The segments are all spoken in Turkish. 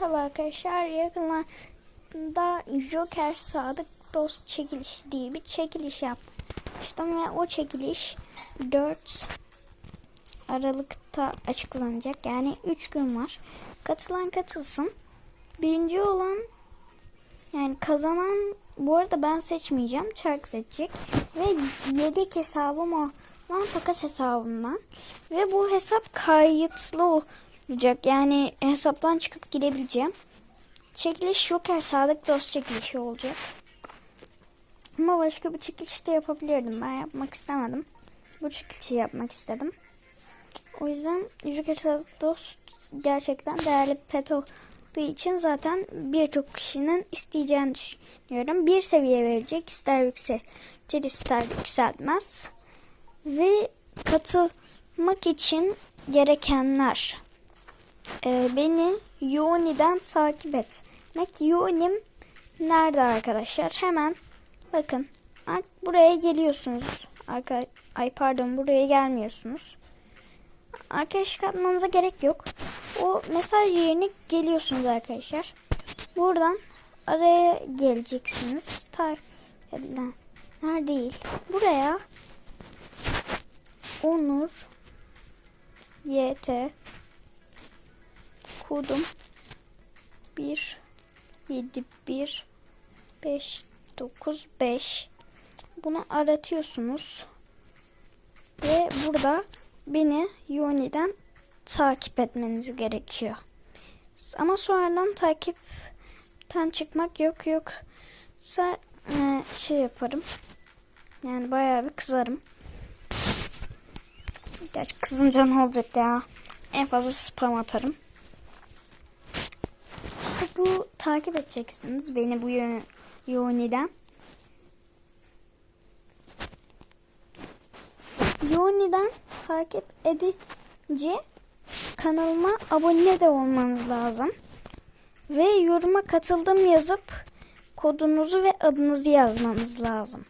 Merhaba arkadaşlar. Yakınlarda Joker Sadık Dost çekiliş diye bir çekiliş yapmıştım ve o çekiliş 4 Aralık'ta açıklanacak. Yani 3 gün var. Katılan katılsın. Birinci olan yani kazanan bu arada ben seçmeyeceğim. Çark seçecek. Ve yedek hesabım olan takas hesabımdan. Ve bu hesap kayıtlı olacak. Yani hesaptan çıkıp girebileceğim. Çekiliş Joker Sadık Dost çekilişi olacak. Ama başka bir çekiliş de yapabilirdim. Ben yapmak istemedim. Bu çekilişi yapmak istedim. O yüzden Joker Sadık Dost gerçekten değerli pet olduğu için zaten birçok kişinin isteyeceğini düşünüyorum. Bir seviye verecek. ister yükseltir ister yükseltmez. Ve katılmak için gerekenler. Ee, beni Yoni'den takip etmek. Yonim nerede arkadaşlar? Hemen bakın. Buraya geliyorsunuz. Arka, ay pardon buraya gelmiyorsunuz. Arkadaşlık atmanıza gerek yok. O mesaj yerine geliyorsunuz arkadaşlar. Buradan araya geleceksiniz. Takip edilenler değil. Buraya Onur YT kodum 1 7 1 5 9 5 bunu aratıyorsunuz ve burada beni Yoni'den takip etmeniz gerekiyor. Ama sonradan takipten çıkmak yok yoksa e, şey yaparım. Yani bayağı bir kızarım. Gerçi kızınca ne olacak ya? En fazla spam atarım. Bu takip edeceksiniz beni bu Yoni'den. Yoni'den takip edince kanalıma abone de olmanız lazım. Ve yoruma katıldım yazıp kodunuzu ve adınızı yazmanız lazım.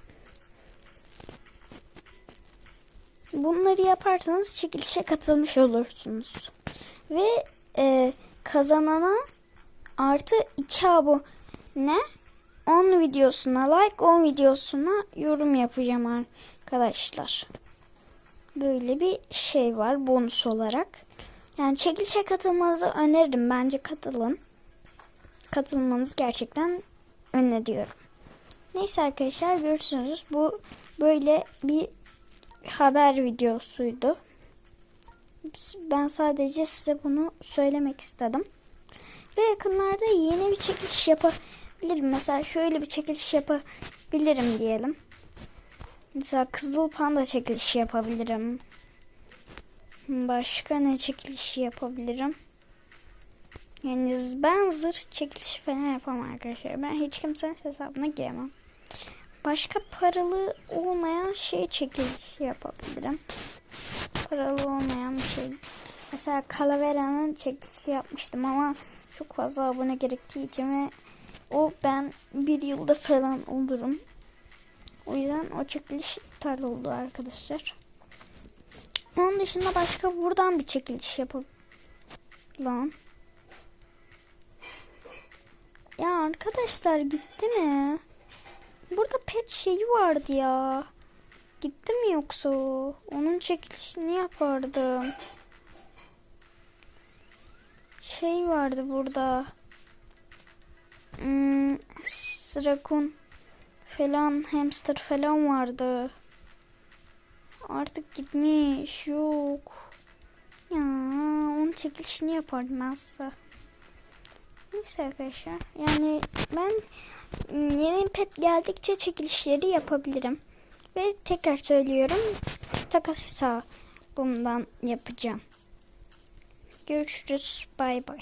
Bunları yaparsanız çekilişe katılmış olursunuz. Ve e, kazanana artı 2 abone 10 videosuna like 10 videosuna yorum yapacağım arkadaşlar. Böyle bir şey var bonus olarak. Yani çekilişe katılmanızı öneririm. Bence katılın. Katılmanız gerçekten öneriyorum. Neyse arkadaşlar görüşürüz. Bu böyle bir haber videosuydu. Ben sadece size bunu söylemek istedim. Ve yakınlarda yeni bir çekiliş yapabilirim. Mesela şöyle bir çekiliş yapabilirim diyelim. Mesela Kızıl Panda çekilişi yapabilirim. Başka ne çekilişi yapabilirim? Yani ben zırh çekilişi falan yapamam arkadaşlar. Ben hiç kimsenin hesabına giremem. Başka paralı olmayan şey çekilişi yapabilirim. Paralı olmayan bir şey. Mesela Calavera'nın çekilişi yapmıştım ama çok fazla abone gerektiği için ve o ben bir yılda falan olurum. O yüzden o çekiliş iptal oldu arkadaşlar. Onun dışında başka buradan bir çekiliş yapalım. Ya arkadaşlar gitti mi? Burada pet şeyi vardı ya. Gitti mi yoksa? Onun çekilişini yapardım. Şey vardı burada. Hmm, Strakun falan hamster falan vardı. Artık gitmiş yok. Ya onun çekilişini yapardım aslında. Neyse arkadaşlar. Yani ben yeni pet geldikçe çekilişleri yapabilirim. Ve tekrar söylüyorum. Takas hesabımdan yapacağım. Görüşürüz. Bay bay.